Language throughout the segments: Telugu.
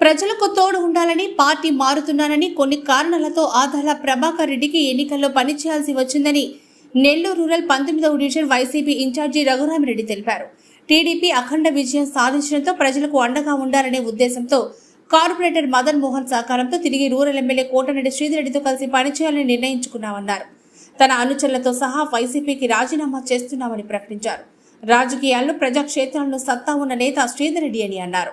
ప్రజలకు తోడు ఉండాలని పార్టీ మారుతున్నానని కొన్ని కారణాలతో ఆదాల ప్రభాకర్ రెడ్డికి ఎన్నికల్లో పనిచేయాల్సి వచ్చిందని నెల్లూరు రూరల్ పంతొమ్మిదవ డివిజన్ వైసీపీ ఇన్ఛార్జి రఘురామిరెడ్డి తెలిపారు. టీడీపీ అఖండ విజయం సాధించడంతో ప్రజలకు అండగా ఉండాలనే ఉద్దేశంతో కార్పొరేటర్ మదన్ మోహన్ సహకారంతో తిరిగి రూరల్ ఎమ్మెల్యే కోటరెడ్డి శ్రీధరెడ్డితో కలిసి పనిచేయాలని నిర్ణయించుకున్నామన్నారు. తన అనుచరులతో సహా వైసీపీకి రాజీనామా చేస్తున్నామని ప్రకటించారు. రాజకీయాల్లో ప్రజాక్షేత్రాలను సత్తా ఉన్న నేత శ్రీధరెడ్డి అని అన్నారు.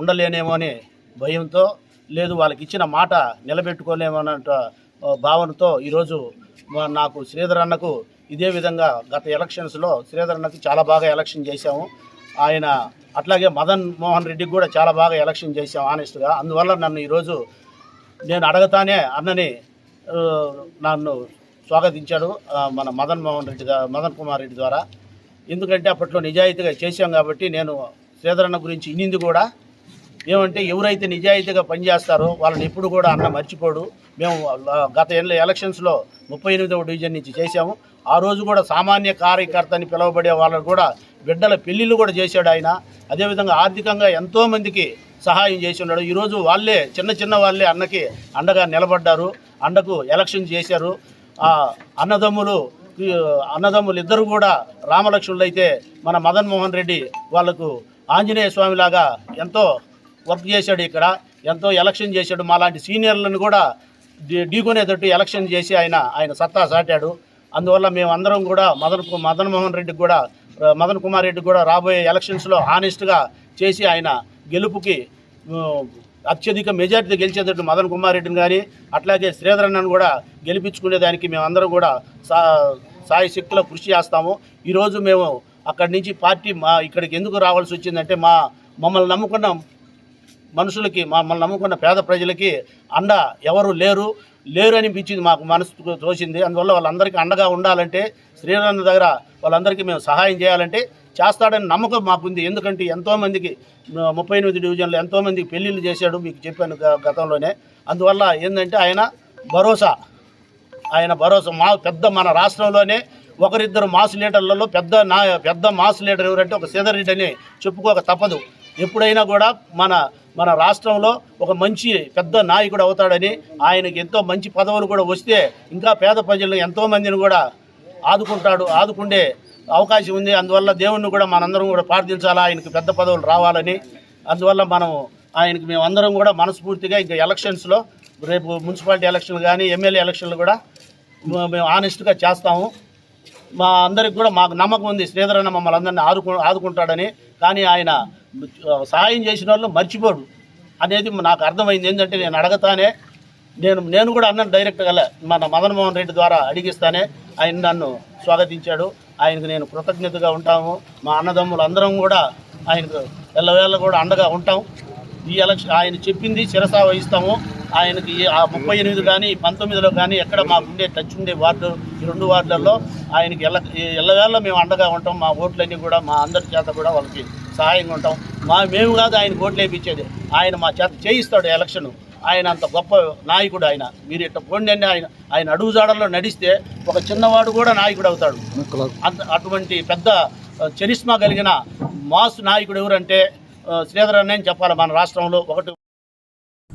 ఉండలేనేమో అని భయంతో లేదు వాళ్ళకి ఇచ్చిన మాట నిలబెట్టుకోలేమో అన్నట్టు భావనతో ఈరోజు నాకు శ్రీధర్ అన్నకు ఇదే విధంగా గత ఎలక్షన్స్లో శ్రీధర్ అన్నకు చాలా బాగా ఎలక్షన్ చేశాము. ఆయన అట్లాగే మదన్ మోహన్ రెడ్డికి కూడా చాలా బాగా ఎలక్షన్ చేశాం ఆనెస్ట్గా అందువల్ల నన్ను ఈరోజు నేను అడగతానే అన్నని నన్ను స్వాగతించాడు మన మదన్ మోహన్ రెడ్డి మదన్ కుమార్ రెడ్డి ద్వారా. ఎందుకంటే అప్పట్లో నిజాయితీగా చేశాం కాబట్టి నేను శ్రీధరన్న గురించి ఇన్నింది కూడా. ఏమంటే ఎవరైతే నిజాయితీగా పనిచేస్తారో వాళ్ళని ఎప్పుడు కూడా అన్న మర్చిపోడు. మేము గత ఎల్ల ఎలక్షన్స్లో ముప్పై ఎనిమిదవ డివిజన్ నుంచి చేశాము. ఆ రోజు కూడా సామాన్య కార్యకర్త అని పిలువబడే వాళ్ళకు కూడా బిడ్డల పెళ్ళిళ్ళు కూడా చేశాడు ఆయన. అదేవిధంగా ఆర్థికంగా ఎంతోమందికి సహాయం చేసి ఉన్నాడు. ఈరోజు వాళ్ళే చిన్న చిన్న వాళ్ళే అన్నకి అండగా నిలబడ్డారు. అండకు ఎలక్షన్ చేశారు. అన్నదమ్ములు అన్నదమ్ములు ఇద్దరు కూడా రామలక్ష్ములు అయితే మన మదన్ మోహన్ రెడ్డి వాళ్ళకు ఆంజనేయ స్వామిలాగా ఎంతో వర్క్ చేశాడు ఇక్కడ ఎంతో ఎలక్షన్ చేశాడు. మాలాంటి సీనియర్లను కూడా ఢీకొనేటట్టు ఎలక్షన్ చేసి ఆయన ఆయన సత్తా సాటాడు అందువల్ల మేము అందరం కూడా మదన్ మదన్ మోహన్ రెడ్డికి కూడా మదన్ కుమార్ రెడ్డికి కూడా రాబోయే ఎలక్షన్స్లో హానెస్ట్గా చేసి ఆయన గెలుపుకి అత్యధిక మెజార్టీ గెలిచేటట్టు మదన్ కుమార్ రెడ్డిని కానీ అట్లాగే శ్రీధర్ అన్నను కూడా గెలిపించుకునేదానికి మేమందరం కూడా సా సాయశక్తిలో కృషి చేస్తాము. ఈరోజు మేము అక్కడి నుంచి పార్టీ మా ఇక్కడికి ఎందుకు రావాల్సి వచ్చిందంటే మా మమ్మల్ని నమ్ముకున్న మనుషులకి మమ్మల్ని నమ్ముకున్న పేద ప్రజలకి అండ ఎవరు లేరు. లేరు అనిపించింది మాకు మనసు తోచింది. అందువల్ల వాళ్ళందరికీ అండగా ఉండాలంటే శ్రీరామ దగ్గర వాళ్ళందరికీ మేము సహాయం చేయాలంటే చేస్తాడని నమ్మకం మాకుంది. ఎందుకంటే ఎంతోమందికి ముప్పై ఎనిమిది డివిజన్లో ఎంతోమందికి పెళ్ళిళ్ళు చేశాడు మీకు చెప్పాను గతంలోనే. అందువల్ల ఏంటంటే ఆయన భరోసా. ఆయన భరోసా మా పెద్ద మన రాష్ట్రంలోనే ఒకరిద్దరు మాస్ లీడర్లలో పెద్ద నా పెద్ద మాస్ లీడర్ ఎవరంటే ఒక సీతారెడ్డి అని చెప్పుకోక తప్పదు. ఎప్పుడైనా కూడా మన మన రాష్ట్రంలో ఒక మంచి పెద్ద నాయకుడు అవుతాడని ఆయనకి ఎంతో మంచి పదవులు కూడా వస్తే ఇంకా పేద ప్రజలను ఎంతోమందిని కూడా ఆదుకుంటాడు ఆదుకుండే అవకాశం ఉంది. అందువల్ల దేవుణ్ణి కూడా మనందరం కూడా ప్రార్థించాలా ఆయనకి పెద్ద పదవులు రావాలని. అందువల్ల మనం ఆయనకి మేమందరం కూడా మనస్ఫూర్తిగా ఇంకా ఎలక్షన్స్లో రేపు మున్సిపాలిటీ ఎలక్షన్లు కానీ ఎమ్మెల్యే ఎలక్షన్లు కూడా మేము ఆనెస్ట్గా చేస్తాము. మా అందరికి కూడా మాకు నమ్మకం ఉంది. శ్రీధర్ అన్న మమ్మల్ని అందరినీ ఆదుకు ఆదుకుంటాడని. కానీ ఆయన సహాయం చేసిన వాళ్ళు మర్చిపోడు అనేది నాకు అర్థమైంది. ఏంటంటే నేను అడగతానే నేను నేను కూడా అన్నాను డైరెక్ట్గా మన మదన్మోహన్ రెడ్డి ద్వారా అడిగిస్తానే ఆయన నన్ను స్వాగతించాడు. ఆయనకు నేను కృతజ్ఞతగా ఉంటాము. మా అన్నదమ్ములు అందరం కూడా ఆయనకు ఎల్లవేళ్ళ కూడా అండగా ఉంటాం. ఈ ఎలక్షన్ ఆయన చెప్పింది శిరసా వహిస్తాము ఆయనకి ఆ ముప్పై ఎనిమిది కానీ పంతొమ్మిదిలో కానీ ఎక్కడ మాకు ఉండే టచ్ ఉండే వార్డు ఈ రెండు వార్డులలో ఆయనకి ఎల్ల ఎల్లవేళ మేము అండగా ఉంటాం. మా ఓట్లన్నీ కూడా మా అందరి చేత కూడా వాళ్ళకి సహాయంగా ఉంటాం. మా మేము కాదు ఆయన ఓట్లు వేయించేది ఆయన మా చేత చేయిస్తాడు ఎలక్షన్. ఆయన అంత గొప్ప నాయకుడు ఆయన. మీరు ఇట్ట పోండి ఆయన ఆయన అడుగుజాడల్లో నడిస్తే ఒక చిన్నవాడు కూడా నాయకుడు అవుతాడు. అటువంటి పెద్ద ఆ, చరిస్మా కలిగిన మాస్ నాయకుడు ఎవరంటే శ్రీధర్ అన్నయ్య చెప్పాలి మన రాష్ట్రంలో. ఒకటి